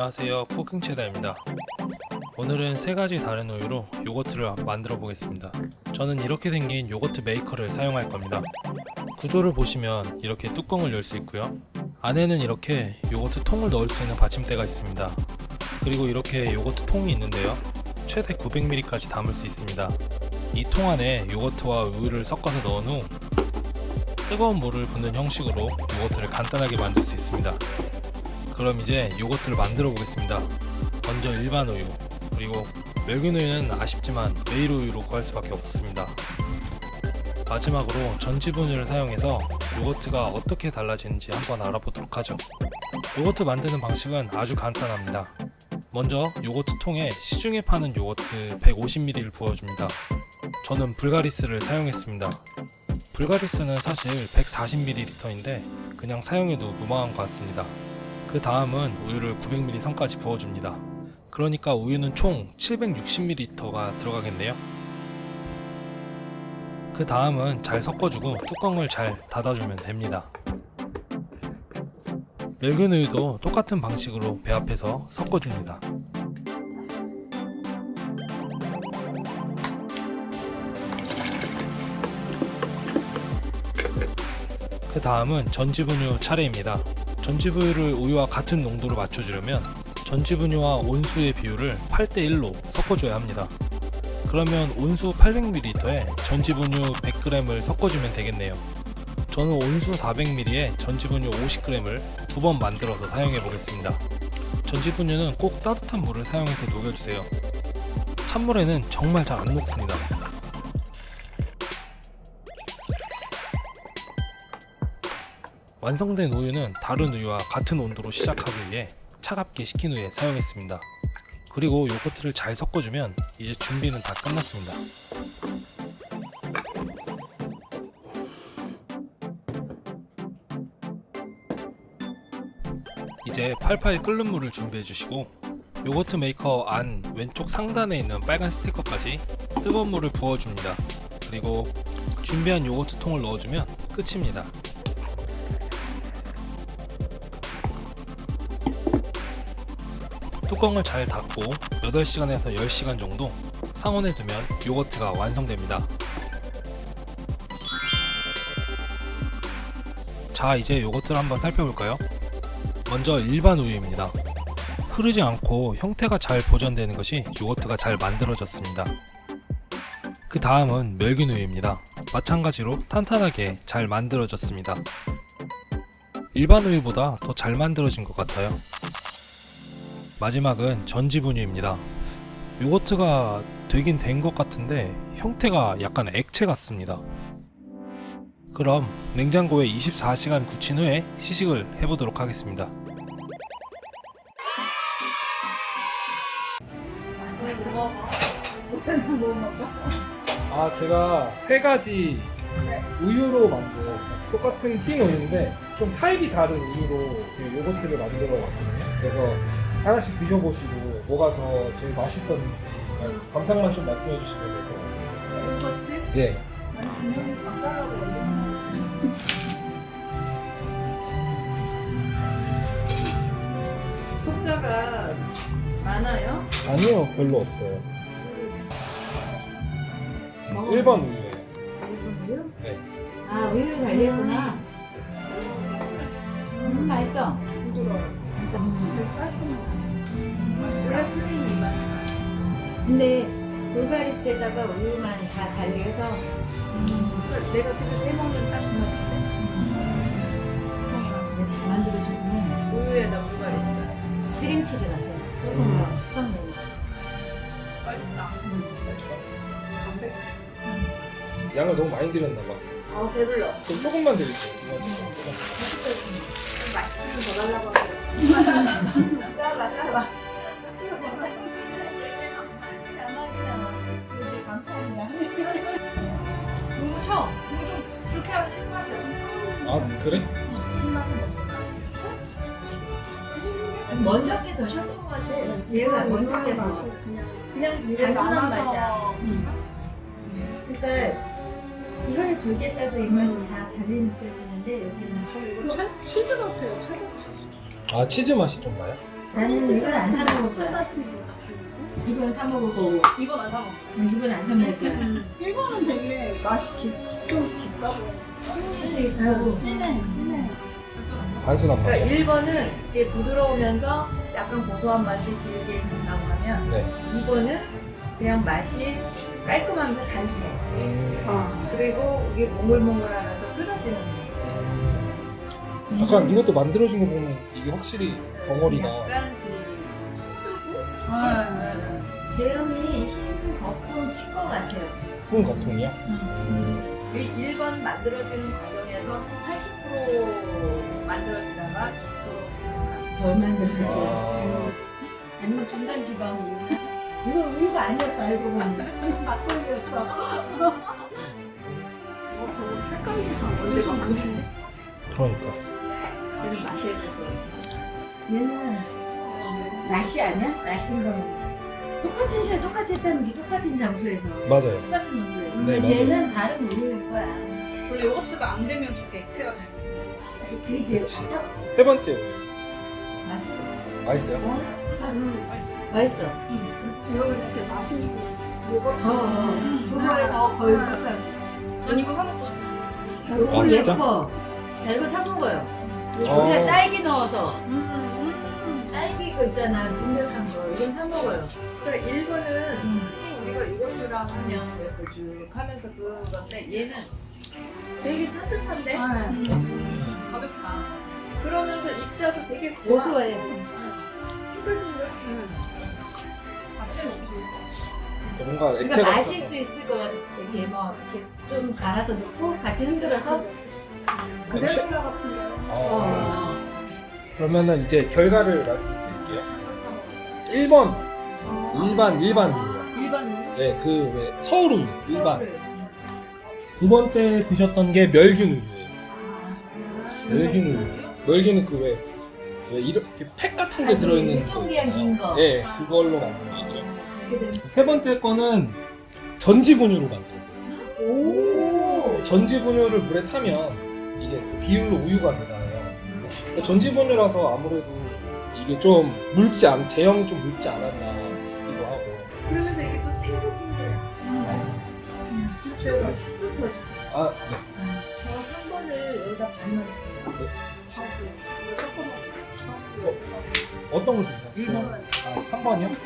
안녕하세요. 쿠킹체다입니다. 오늘은 세 가지 다른 우유로 요거트를 만들어 보겠습니다. 저는 이렇게 생긴 요거트 메이커를 사용할 겁니다. 구조를 보시면 이렇게 뚜껑을 열 수 있고요. 안에는 이렇게 요거트 통을 넣을 수 있는 받침대가 있습니다. 그리고 이렇게 요거트 통이 있는데요. 최대 900ml까지 담을 수 있습니다. 이 통 안에 요거트와 우유를 섞어서 넣은 후 뜨거운 물을 붓는 형식으로 요거트를 간단하게 만들 수 있습니다 그럼 이제 요거트를 만들어 보겠습니다. 먼저 일반 우유, 그리고 멸균 우유는 아쉽지만 메일 우유로 구할 수밖에 없었습니다. 마지막으로 전집 우유를 사용해서 요거트가 어떻게 달라지는지 한번 알아보도록 하죠. 요거트 만드는 방식은 아주 간단합니다. 먼저 요거트 통에 시중에 파는 요거트 150ml를 부어줍니다. 저는 불가리스를 사용했습니다. 불가리스는 사실 140ml인데 그냥 사용해도 무방한 것 같습니다. 그 다음은 우유를 900ml 선까지 부어줍니다. 그러니까 우유는 총 760ml가 들어가겠네요. 그 다음은 잘 섞어주고 뚜껑을 잘 닫아주면 됩니다. 멸균 우유도 똑같은 방식으로 배합해서 섞어줍니다. 그 다음은 전지분유 차례입니다. 전지분유를 우유와 같은 농도로 맞춰주려면 전지분유와 온수의 비율을 8대1로 섞어줘야 합니다. 그러면 온수 800ml에 전지분유 100g을 섞어주면 되겠네요. 저는 온수 400ml에 전지분유 50g을 두 번 만들어서 사용해 보겠습니다. 전지분유는 꼭 따뜻한 물을 사용해서 녹여주세요. 찬물에는 정말 잘 안 녹습니다. 완성된 우유는 다른 우유와 같은 온도로 시작하기 위해 차갑게 식힌 후에 사용했습니다. 그리고 요거트를 잘 섞어주면 이제 준비는 다 끝났습니다. 이제 팔팔 끓는 물을 준비해 주시고 요거트 메이커 안 왼쪽 상단에 있는 빨간 스티커까지 뜨거운 물을 부어줍니다. 그리고 준비한 요거트 통을 넣어주면 끝입니다. 뚜껑을 잘 닫고 8시간에서 10시간 정도 상온에 두면 요거트가 완성됩니다. 자, 이제 요거트를 한번 살펴볼까요? 먼저 일반 우유입니다. 흐르지 않고 형태가 잘 보존되는 것이 요거트가 잘 만들어졌습니다. 그 다음은 멸균 우유입니다. 마찬가지로 탄탄하게 잘 만들어졌습니다. 일반 우유보다 더 잘 만들어진 것 같아요. 마지막은 전지분유입니다. 요거트가 되긴 된 것 같은데 형태가 약간 액체 같습니다. 그럼 냉장고에 24시간 굳힌 후에 시식을 해보도록 하겠습니다. 아 제가 세 가지 우유로 만든 똑같은 흰 우유인데 좀 타입이 다른 우유로 그 요거트를 만들어 왔거든요. 그래서 하나씩 드셔보시고 뭐가 더 제일 맛있었는지 감상만 좀 말씀해 주시면 될 것 같아요. 요거트? 네. 아니 분명히 올렸는데 혹자가 많아요? 아니요, 별로 없어요. 먹어요. 1번 우유예요. 우유? 네. 아 우유를 달렸구나. 음, 맛있어. 부드러웠어 음. 되게 깔끔하다 원래 플레인이 맛 근데 불가리스에다가 우유만 다 달려서 그러니까 내가 집에서 해먹는 딱그 맛인데? 잘 만들어주면 우유에다 있어요 크림치즈 같아. 조금 음. 더 숙성되는. 맛있다. 맛있어 담백 양을 너무 많이 드렸나 봐. 아 배불러. 그럼 조금만 드릴게요. 맛있으면 더 달라고 하고 싸라 싸라 너무 셔 이거 좀 불쾌한 신맛이야 좀 상한 아 그래? 신맛은 없어 먼저 게더 셨던 것 같아. 얘가 먼저 게 맛이. 그냥 그냥 입에 단순한 남아서 맛이야. 그러니까 혀에 돌게 따서 입맛이 다 다르게 느껴지는데 여기는 이거 차- 치즈 같아요 차가워 아 치즈 맛이 좀 나요? 나는 이건 안 사 먹을 거야. 이건 사 먹을 거고. 이건 안 사먹어. 이건 안 사 먹을 거야. 일본은 되게 맛이 깊, 좀 깊다고. 진해, 진해. 단순한 그러니까 맛. 1번은 이게 부드러우면서 약간 고소한 맛이 길게 간다고 하면 네. 2번은 그냥 맛이 깔끔하면서 단순해. 음, 아, 그리고 이게 몽글몽글하면서 끊어지는 약간 이것도 만들어진 거 보면 이게 확실히 덩어리가 약간 그 신두부? 아, 제형이 흰 거품 친것 같아요. 큰 거통이야. 이 1번 만들어지는 과정에서 80% 만들어지다가 20%덜 만들어지. 아, 아니면 중간 지방 우유. 이거 우유가 아니었어 알고 보니 막걸리였어. 색깔이 다 원래 좀 그래. 그러니까. 얘는 마셔야 되고 얘는 나시 아니야? 나시인 거는 똑같은 시간 똑같이 했다면서 똑같은 장소에서 맞아요. 똑같은 우유에. 네, 근데 맞아요. 얘는 다른 우유일 거야. 원래 요거트가 안 되면 저게 액체가 돼요. 그치? 그치. 세 번째 맛있어. 맛있어요? 음, 맛있어. 맛있어. 이거는 이렇게 맛있는 요거트. 어, 어. 그거에 더 걸쭉한 난 이거 사 먹고 싶어. 이거 아, 진짜? 예뻐. 자, 이거 사 먹어요. 어. 그냥 딸기 넣어서. 음, 딸기 그 있잖아 진득한 거 이건 사 먹어요 그러니까 1번은 흔히 우리가 이것들랑 하면 왜 걸쭉하면서 그건데 얘는 되게 산뜻한데 음. 가볍다. 그러면서 입자도 되게 고소해. 싱글싱글 아침에 먹기 같아. 뭔가 그러니까 액체가 마실 수 있을 것 같아. 이렇게 뭐 이렇게 좀 갈아서 넣고 같이 흔들어서. 그래놀라 같은 거. 아, 어. 그러면은 이제 결과를 말씀드릴게요. 1번 일반 일반 우유. 일반 네, 그 왜 서울 우유 일반. 두 번째 드셨던 게 멸균 우유예요. 멸균 우유. 멸균은 그왜 왜 이렇게 팩 같은 게 들어있는 거 유통기한 긴 거. 네, 그걸로 만든 된- 세 번째 거는 전지 분유로 만들었어요. 오. 전지 분유를 물에 타면 이게 그 비율로 우유가 되잖아요. 근데 전지 분유라서 아무래도 이게 좀 묽지 않, 제형이 좀 묽지 않았나 싶기도 하고. 그러면서 이게 또 탱글탱글 제가 좀더 주세요 아, 저 3번을 여기다 반 넣어주세요 어떤 걸 드셨어요? 아, 3번이요?